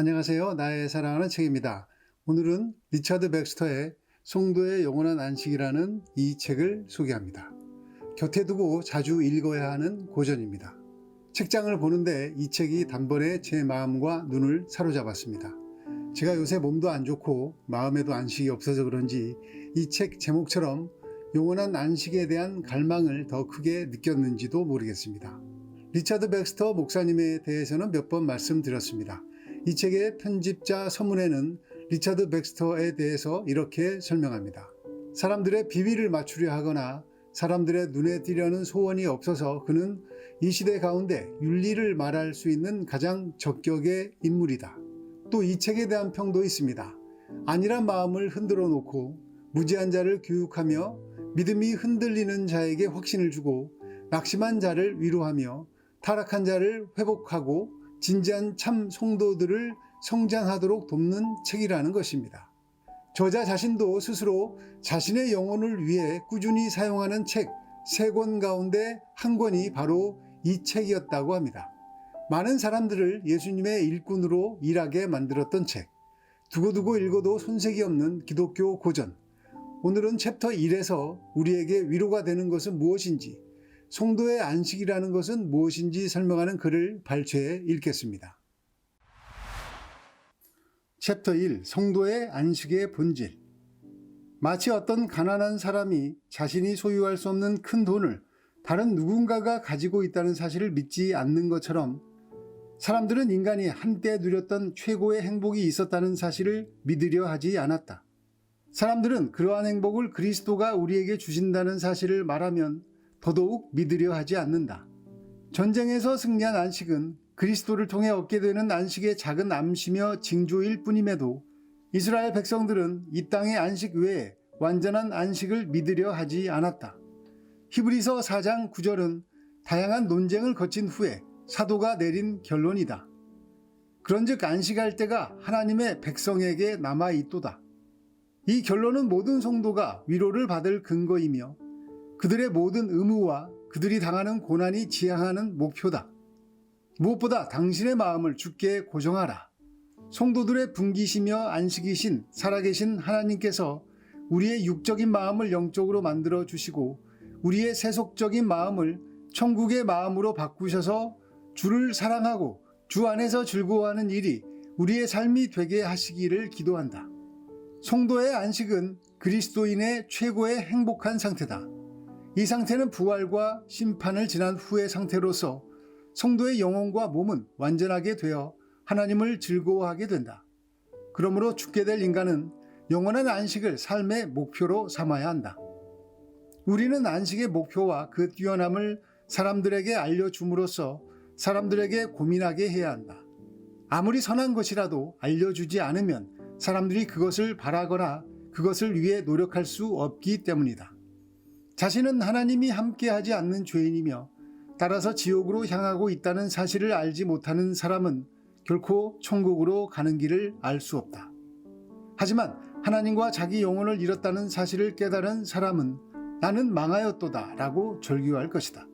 안녕하세요. 나의 사랑하는 책입니다. 오늘은 리차드 백스터의 송도의 영원한 안식이라는 이 책을 소개합니다. 곁에 두고 자주 읽어야 하는 고전입니다. 책장을 보는데 이 책이 단번에 제 마음과 눈을 사로잡았습니다. 제가 요새 몸도 안 좋고 마음에도 안식이 없어서 그런지 이 책 제목처럼 영원한 안식에 대한 갈망을 더 크게 느꼈는지도 모르겠습니다. 리차드 백스터 목사님에 대해서는 몇 번 말씀드렸습니다. 이 책의 편집자 서문에는 리차드 백스터에 대해서 이렇게 설명합니다. 사람들의 비위를 맞추려 하거나 사람들의 눈에 띄려는 소원이 없어서 그는 이 시대 가운데 윤리를 말할 수 있는 가장 적격의 인물이다. 또 이 책에 대한 평도 있습니다. 안일한 마음을 흔들어 놓고 무지한 자를 교육하며 믿음이 흔들리는 자에게 확신을 주고 낙심한 자를 위로하며 타락한 자를 회복하고 진지한 참 성도들을 성장하도록 돕는 책이라는 것입니다. 저자 자신도 스스로 자신의 영혼을 위해 꾸준히 사용하는 책 세 권 가운데 한 권이 바로 이 책이었다고 합니다. 많은 사람들을 예수님의 일꾼으로 일하게 만들었던 책. 두고두고 읽어도 손색이 없는 기독교 고전. 오늘은 챕터 1에서 우리에게 위로가 되는 것은 무엇인지, 송도의 안식이라는 것은 무엇인지 설명하는 글을 발췌해 읽겠습니다. 챕터 1 성도의 안식의 본질 마치 어떤 가난한 사람이 자신이 소유할 수 없는 큰 돈을 다른 누군가가 가지고 있다는 사실을 믿지 않는 것처럼 사람들은 인간이 한때 누렸던 최고의 행복이 있었다는 사실을 믿으려 하지 않았다. 사람들은 그러한 행복을 그리스도가 우리에게 주신다는 사실을 말하면 더더욱 믿으려 하지 않는다. 전쟁에서 승리한 안식은 그리스도를 통해 얻게 되는 안식의 작은 암시며 징조일 뿐임에도 이스라엘 백성들은 이 땅의 안식 외에 완전한 안식을 믿으려 하지 않았다. 히브리서 4장 9절은 다양한 논쟁을 거친 후에 사도가 내린 결론이다. 그런즉 안식할 때가 하나님의 백성에게 남아 있도다. 이 결론은 모든 성도가 위로를 받을 근거이며 그들의 모든 의무와 그들이 당하는 고난이 지향하는 목표다. 무엇보다 당신의 마음을 주께 고정하라. 성도들의 분기시며 안식이신 살아계신 하나님께서 우리의 육적인 마음을 영적으로 만들어 주시고 우리의 세속적인 마음을 천국의 마음으로 바꾸셔서 주를 사랑하고 주 안에서 즐거워하는 일이 우리의 삶이 되게 하시기를 기도한다. 성도의 안식은 그리스도인의 최고의 행복한 상태다. 이 상태는 부활과 심판을 지난 후의 상태로서 성도의 영혼과 몸은 완전하게 되어 하나님을 즐거워하게 된다. 그러므로 죽게 될 인간은 영원한 안식을 삶의 목표로 삼아야 한다. 우리는 안식의 목표와 그 뛰어남을 사람들에게 알려줌으로써 사람들에게 고민하게 해야 한다. 아무리 선한 것이라도 알려주지 않으면 사람들이 그것을 바라거나 그것을 위해 노력할 수 없기 때문이다. 자신은 하나님이 함께하지 않는 죄인이며 따라서 지옥으로 향하고 있다는 사실을 알지 못하는 사람은 결코 천국으로 가는 길을 알 수 없다. 하지만 하나님과 자기 영혼을 잃었다는 사실을 깨달은 사람은 나는 망하였도다 라고 절규할 것이다.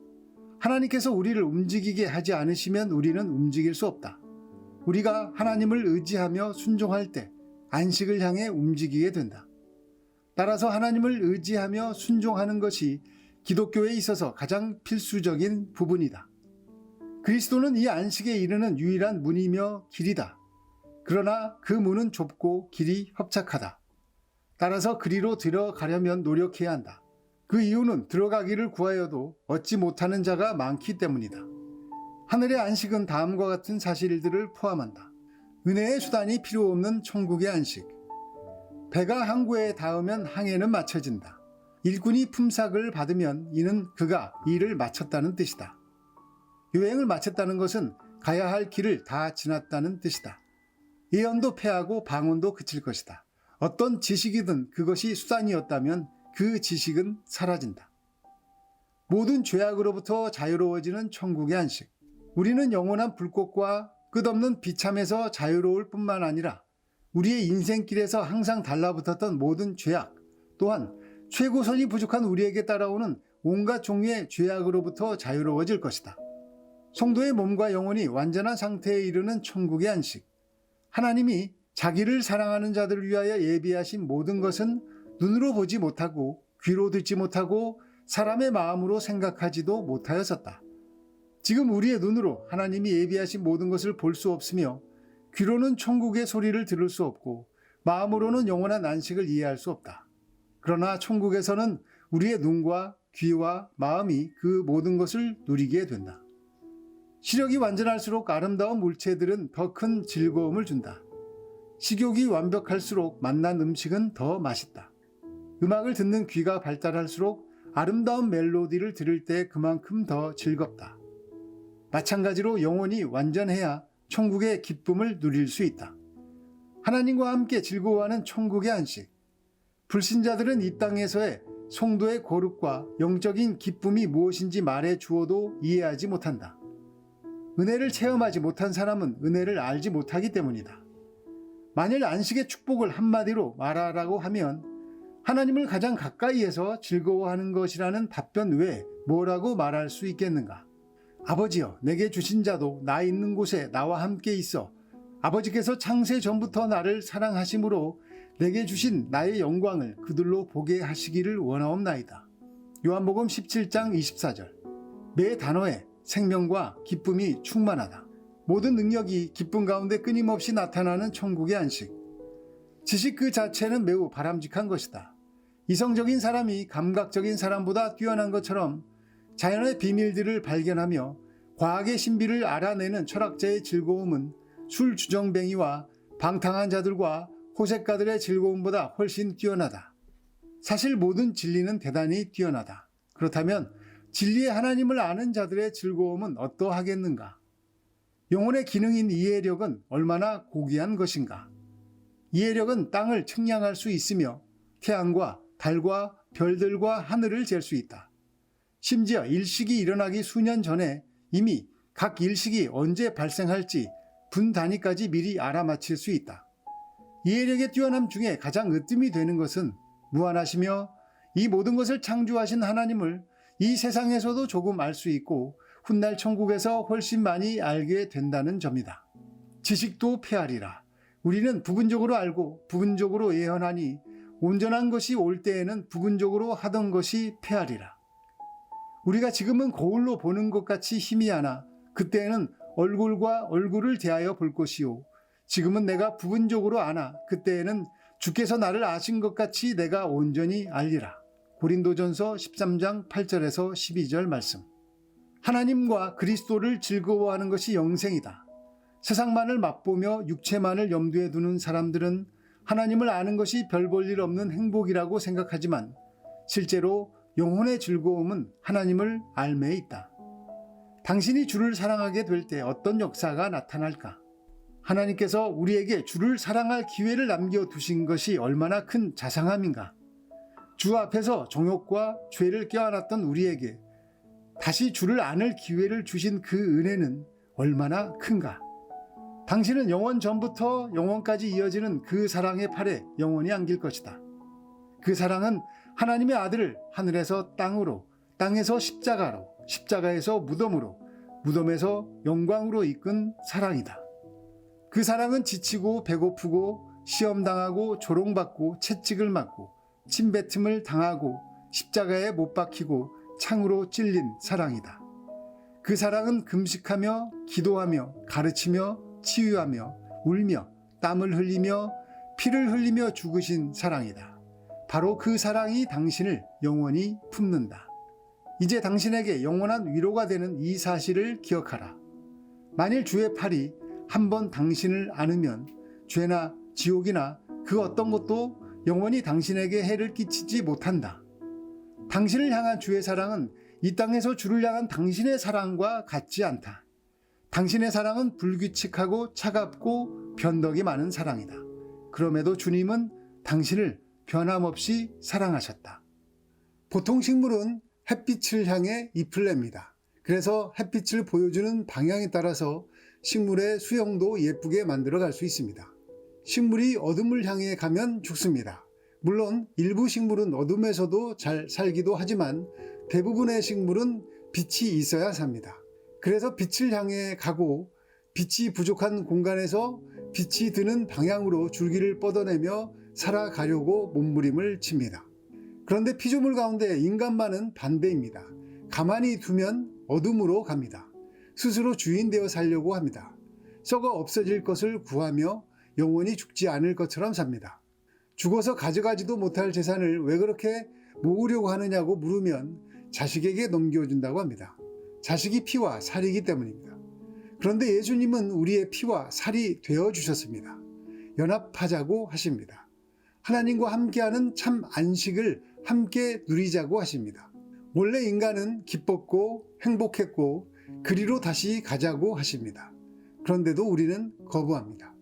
하나님께서 우리를 움직이게 하지 않으시면 우리는 움직일 수 없다. 우리가 하나님을 의지하며 순종할 때 안식을 향해 움직이게 된다. 따라서 하나님을 의지하며 순종하는 것이 기독교에 있어서 가장 필수적인 부분이다. 그리스도는 이 안식에 이르는 유일한 문이며 길이다. 그러나 그 문은 좁고 길이 협착하다. 따라서 그리로 들어가려면 노력해야 한다. 그 이유는 들어가기를 구하여도 얻지 못하는 자가 많기 때문이다. 하늘의 안식은 다음과 같은 사실들을 포함한다. 은혜의 수단이 필요 없는 천국의 안식. 배가 항구에 닿으면 항해는 마쳐진다. 일꾼이 품삯을 받으면 이는 그가 일을 마쳤다는 뜻이다. 여행을 마쳤다는 것은 가야 할 길을 다 지났다는 뜻이다. 예언도 패하고 방언도 그칠 것이다. 어떤 지식이든 그것이 수단이었다면 그 지식은 사라진다. 모든 죄악으로부터 자유로워지는 천국의 안식. 우리는 영원한 불꽃과 끝없는 비참에서 자유로울 뿐만 아니라 우리의 인생길에서 항상 달라붙었던 모든 죄악, 또한 최고 선이 부족한 우리에게 따라오는 온갖 종류의 죄악으로부터 자유로워질 것이다. 성도의 몸과 영혼이 완전한 상태에 이르는 천국의 안식. 하나님이 자기를 사랑하는 자들을 위하여 예비하신 모든 것은 눈으로 보지 못하고 귀로 듣지 못하고 사람의 마음으로 생각하지도 못하였었다. 지금 우리의 눈으로 하나님이 예비하신 모든 것을 볼 수 없으며 귀로는 천국의 소리를 들을 수 없고 마음으로는 영원한 안식을 이해할 수 없다. 그러나 천국에서는 우리의 눈과 귀와 마음이 그 모든 것을 누리게 된다. 시력이 완전할수록 아름다운 물체들은 더 큰 즐거움을 준다. 식욕이 완벽할수록 맛난 음식은 더 맛있다. 음악을 듣는 귀가 발달할수록 아름다운 멜로디를 들을 때 그만큼 더 즐겁다. 마찬가지로 영혼이 완전해야 천국의 기쁨을 누릴 수 있다. 하나님과 함께 즐거워하는 천국의 안식. 불신자들은 이 땅에서의 성도의 거룩과 영적인 기쁨이 무엇인지 말해 주어도 이해하지 못한다. 은혜를 체험하지 못한 사람은 은혜를 알지 못하기 때문이다. 만일 안식의 축복을 한마디로 말하라고 하면 하나님을 가장 가까이에서 즐거워하는 것이라는 답변 외에 뭐라고 말할 수 있겠는가? 아버지여, 내게 주신 자도 나 있는 곳에 나와 함께 있어 아버지께서 창세 전부터 나를 사랑하심으로 내게 주신 나의 영광을 그들로 보게 하시기를 원하옵나이다. 요한복음 17장 24절. 매 단어에 생명과 기쁨이 충만하다. 모든 능력이 기쁨 가운데 끊임없이 나타나는 천국의 안식. 지식 그 자체는 매우 바람직한 것이다. 이성적인 사람이 감각적인 사람보다 뛰어난 것처럼 자연의 비밀들을 발견하며 과학의 신비를 알아내는 철학자의 즐거움은 술 주정뱅이와 방탕한 자들과 호색가들의 즐거움보다 훨씬 뛰어나다. 사실 모든 진리는 대단히 뛰어나다. 그렇다면 진리의 하나님을 아는 자들의 즐거움은 어떠하겠는가? 영혼의 기능인 이해력은 얼마나 고귀한 것인가? 이해력은 땅을 측량할 수 있으며 태양과 달과 별들과 하늘을 잴 수 있다. 심지어 일식이 일어나기 수년 전에 이미 각 일식이 언제 발생할지 분 단위까지 미리 알아맞힐 수 있다. 이해력의 뛰어남 중에 가장 으뜸이 되는 것은 무한하시며 이 모든 것을 창조하신 하나님을 이 세상에서도 조금 알 수 있고 훗날 천국에서 훨씬 많이 알게 된다는 점이다. 지식도 폐하리라. 우리는 부분적으로 알고 부분적으로 예언하니 온전한 것이 올 때에는 부분적으로 하던 것이 폐하리라. 우리가 지금은 거울로 보는 것 같이 희미하나 그때에는 얼굴과 얼굴을 대하여 볼 것이요. 지금은 내가 부분적으로 아나 그때에는 주께서 나를 아신 것 같이 내가 온전히 알리라. 고린도전서 13장 8절에서 12절 말씀. 하나님과 그리스도를 즐거워하는 것이 영생이다. 세상만을 맛보며 육체만을 염두에 두는 사람들은 하나님을 아는 것이 별 볼 일 없는 행복이라고 생각하지만 실제로 영혼의 즐거움은 하나님을 알매에 있다. 당신이 주를 사랑하게 될 때 어떤 역사가 나타날까? 하나님께서 우리에게 주를 사랑할 기회를 남겨두신 것이 얼마나 큰 자상함인가? 주 앞에서 정욕과 죄를 껴안았던 우리에게 다시 주를 안을 기회를 주신 그 은혜는 얼마나 큰가? 당신은 영원 전부터 영원까지 이어지는 그 사랑의 팔에 영원히 안길 것이다. 그 사랑은 하나님의 아들을 하늘에서 땅으로, 땅에서 십자가로, 십자가에서 무덤으로, 무덤에서 영광으로 이끈 사랑이다. 그 사랑은 지치고 배고프고 시험당하고 조롱받고 채찍을 맞고 침뱉음을 당하고 십자가에 못 박히고 창으로 찔린 사랑이다. 그 사랑은 금식하며 기도하며 가르치며 치유하며 울며 땀을 흘리며 피를 흘리며 죽으신 사랑이다. 바로 그 사랑이 당신을 영원히 품는다. 이제 당신에게 영원한 위로가 되는 이 사실을 기억하라. 만일 주의 팔이 한 번 당신을 안으면 죄나 지옥이나 그 어떤 것도 영원히 당신에게 해를 끼치지 못한다. 당신을 향한 주의 사랑은 이 땅에서 주를 향한 당신의 사랑과 같지 않다. 당신의 사랑은 불규칙하고 차갑고 변덕이 많은 사랑이다. 그럼에도 주님은 당신을 변함없이 사랑하셨다. 보통 식물은 햇빛을 향해 잎을 냅니다. 그래서 햇빛을 보여주는 방향에 따라서 식물의 수영도 예쁘게 만들어 갈 수 있습니다. 식물이 어둠을 향해 가면 죽습니다. 물론 일부 식물은 어둠에서도 잘 살기도 하지만 대부분의 식물은 빛이 있어야 삽니다. 그래서 빛을 향해 가고 빛이 부족한 공간에서 빛이 드는 방향으로 줄기를 뻗어내며 살아가려고 몸부림을 칩니다. 그런데 피조물 가운데 인간만은 반대입니다. 가만히 두면 어둠으로 갑니다. 스스로 주인 되어 살려고 합니다. 썩어 없어질 것을 구하며 영원히 죽지 않을 것처럼 삽니다. 죽어서 가져가지도 못할 재산을 왜 그렇게 모으려고 하느냐고 물으면 자식에게 넘겨준다고 합니다. 자식이 피와 살이기 때문입니다. 그런데 예수님은 우리의 피와 살이 되어 주셨습니다. 연합하자고 하십니다. 하나님과 함께하는 참 안식을 함께 누리자고 하십니다. 원래 인간은 기뻤고 행복했고 그리로 다시 가자고 하십니다. 그런데도 우리는 거부합니다.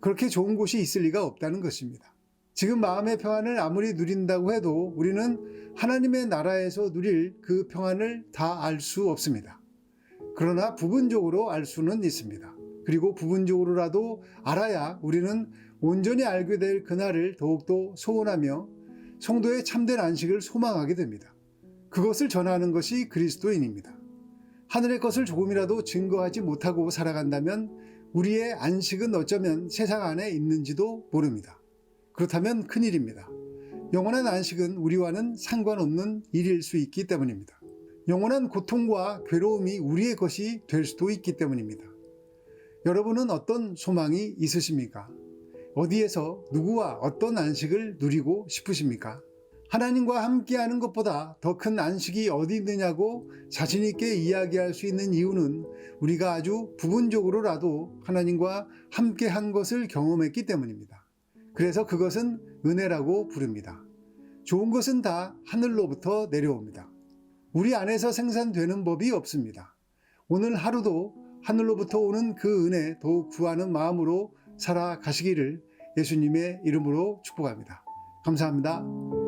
그렇게 좋은 곳이 있을 리가 없다는 것입니다. 지금 마음의 평안을 아무리 누린다고 해도 우리는 하나님의 나라에서 누릴 그 평안을 다 알 수 없습니다. 그러나 부분적으로 알 수는 있습니다. 그리고 부분적으로라도 알아야 우리는 온전히 알게 될 그날을 더욱더 소원하며 성도의 참된 안식을 소망하게 됩니다. 그것을 전하는 것이 그리스도인입니다. 하늘의 것을 조금이라도 증거하지 못하고 살아간다면 우리의 안식은 어쩌면 세상 안에 있는지도 모릅니다. 그렇다면 큰일입니다. 영원한 안식은 우리와는 상관없는 일일 수 있기 때문입니다. 영원한 고통과 괴로움이 우리의 것이 될 수도 있기 때문입니다. 여러분은 어떤 소망이 있으십니까? 어디에서 누구와 어떤 안식을 누리고 싶으십니까? 하나님과 함께하는 것보다 더 큰 안식이 어디 있느냐고 자신 있게 이야기할 수 있는 이유는 우리가 아주 부분적으로라도 하나님과 함께한 것을 경험했기 때문입니다. 그래서 그것은 은혜라고 부릅니다. 좋은 것은 다 하늘로부터 내려옵니다. 우리 안에서 생산되는 법이 없습니다. 오늘 하루도 하늘로부터 오는 그 은혜 더욱 구하는 마음으로 살아가시기를 예수님의 이름으로 축복합니다. 감사합니다.